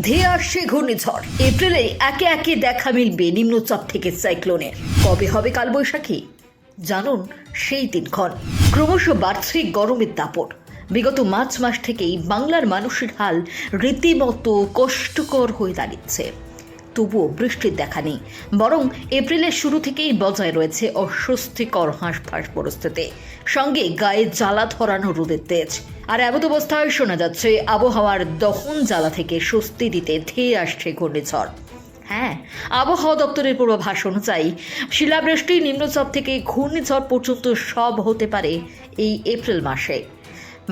ধেয়ে আসছে ঘূর্ণিঝড়। এপ্রিলে একে একে দেখা মিলবে নিম্নচাপ থেকে সাইক্লোনের কবে হবে কালবৈশাখী? জানুন সেই দিনক্ষণ। ক্রমশ বাড়ছে গরমের দাপট। বিগত মার্চ মাস থেকেই বাংলার মানুষের হাল রীতিমতো কষ্টকর হয়ে দাঁড়িয়েছে। তবুও বৃষ্টির দেখা নেই। বরং এপ্রিলের শুরু থেকেই বজায় রয়েছে অস্বস্তিকর হাঁসফাঁস পরিস্থিতি। সঙ্গে গায়ে জ্বালা ধরানো রোদের তেজ। আর এমত অবস্থায় শোনা যাচ্ছে, আবহাওয়ার দহন জ্বালা থেকে স্বস্তি দিতে ধেয়ে আসছে ঘূর্ণিঝড়। হ্যাঁ আবহাওয়া দপ্তরের পূর্বাভাস অনুযায়ী শিলাবৃষ্টি নিম্নচাপ থেকে ঘূর্ণিঝড় পর্যন্ত সব হতে পারে এই এপ্রিল মাসে।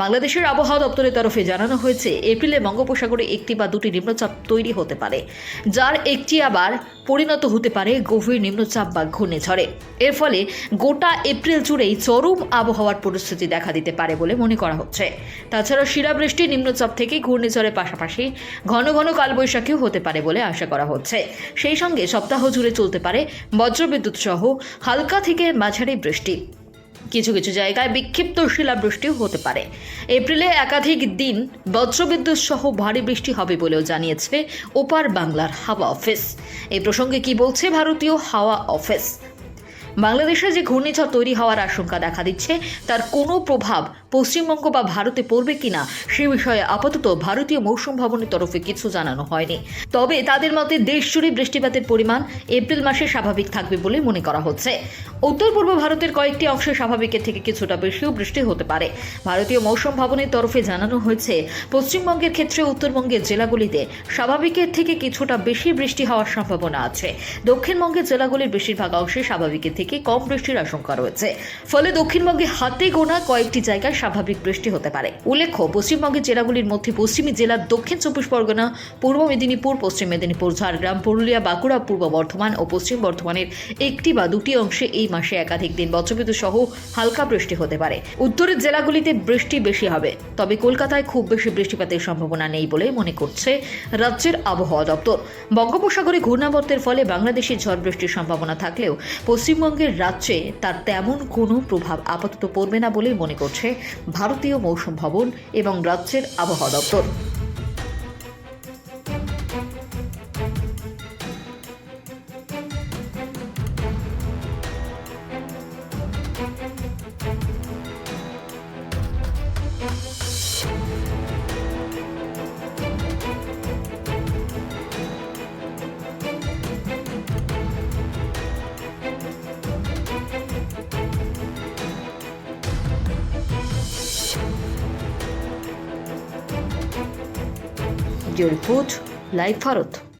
বাংলাদেশের আবহাওয়া দপ্তরের তরফে জানানো হয়েছে, এপ্রিলে বঙ্গোপসাগরে একটি বা দুটি নিম্নচাপ তৈরি হতে পারে, যার একটি আবার পরিণত হতে পারে গভীর নিম্নচাপ বা ঘূর্ণিঝড়ে। এর ফলে গোটা এপ্রিল জুড়েই চরম আবহাওয়ার পরিস্থিতি দেখা দিতে পারে বলে মনে করা হচ্ছে। তাছাড়া শিলাবৃষ্টি নিম্নচাপ থেকে ঘূর্ণিঝড়ের পাশাপাশি ঘন ঘন কালবৈশাখীও হতে পারে বলে আশা করা হচ্ছে। সেই সঙ্গে সপ্তাহ জুড়ে চলতে পারে বজ্রবিদ্যুৎ সহ হালকা থেকে মাঝারি বৃষ্টি। কিছু কিছু জায়গায় বিক্ষিপ্ত শিলাবৃষ্টিও হতে পারে। এপ্রিলে একাধিক দিন বজ্রবিদ্যুৎ সহ ভারী বৃষ্টি হবে বলেও জানিয়েছে ওপার বাংলার হাওয়া অফিস। এই প্রসঙ্গে কি বলছে ভারতীয় হাওয়া অফিস? বাংলাদেশে যে ঘূর্ণিঝড় তৈরি হওয়ার আশঙ্কা দেখা দিচ্ছে, তার কোনো প্রভাব পশ্চিমবঙ্গ বা ভারতে পড়বে কিনা সে বিষয়ে আপাতত ভারতীয় মৌসুম ভবনের তরফে কিছু জানানো হয়নি। তবে তাদের মতে দেশজুড়ে বৃষ্টিপাতের পরিমাণ এপ্রিল মাসে স্বাভাবিক থাকবে বলে মনে করা হচ্ছে। উত্তর পূর্ব ভারতের কয়েকটি অংশে স্বাভাবিকের থেকে কিছুটা বেশিও বৃষ্টি হতে পারে। ভারতীয় মৌসুম ভবনের তরফে জানানো হয়েছে, পশ্চিমবঙ্গের ক্ষেত্রে উত্তরবঙ্গের জেলাগুলিতে স্বাভাবিকের থেকে কিছুটা বেশি বৃষ্টি হওয়ার সম্ভাবনা আছে। দক্ষিণবঙ্গের জেলাগুলির বেশিরভাগ অংশে স্বাভাবিকের থেকে কম বৃষ্টির আশঙ্কা রয়েছে। ফলে দক্ষিণবঙ্গে হাতে গোনা কয়েকটি জায়গায় স্বাভাবিক বৃষ্টি হতে পারে। উল্লেখ্য, পশ্চিমবঙ্গের জেলাগুলির মধ্যে পশ্চিমী জেলা দক্ষিণ চব্বিশ পরগনা, পূর্ব মেদিনীপুর, পশ্চিম মেদিনীপুর, ঝাড়গ্রাম, পুরুলিয়া, বাঁকুড়া, পূর্ব বর্ধমান ও পশ্চিম বর্ধমানের একটি বা দুটি অংশে এই মাসে একাধিক দিন বজ্রবিদ্যুৎ সহ হালকা বৃষ্টি হতে পারে। উত্তরের জেলাগুলিতে বৃষ্টি বেশি হবে, তবে কলকাতায় খুব বেশি বৃষ্টিপাতের সম্ভাবনা নেই বলে মনে করছে রাজ্যের আবহাওয়া দপ্তর। বঙ্গোপসাগরে ঘূর্ণাবর্তের ফলে বাংলাদেশে ঝড় বৃষ্টির সম্ভাবনা থাকলেও পশ্চিমবঙ্গের রাজ্যে তার তেমন কোনো প্রভাব আপাতত পড়বে না বলেই মনে করছে ভারতীয় মৌসুম ভবন এবং রাজ্যের আবহাওয়া দপ্তর। Report live Bharat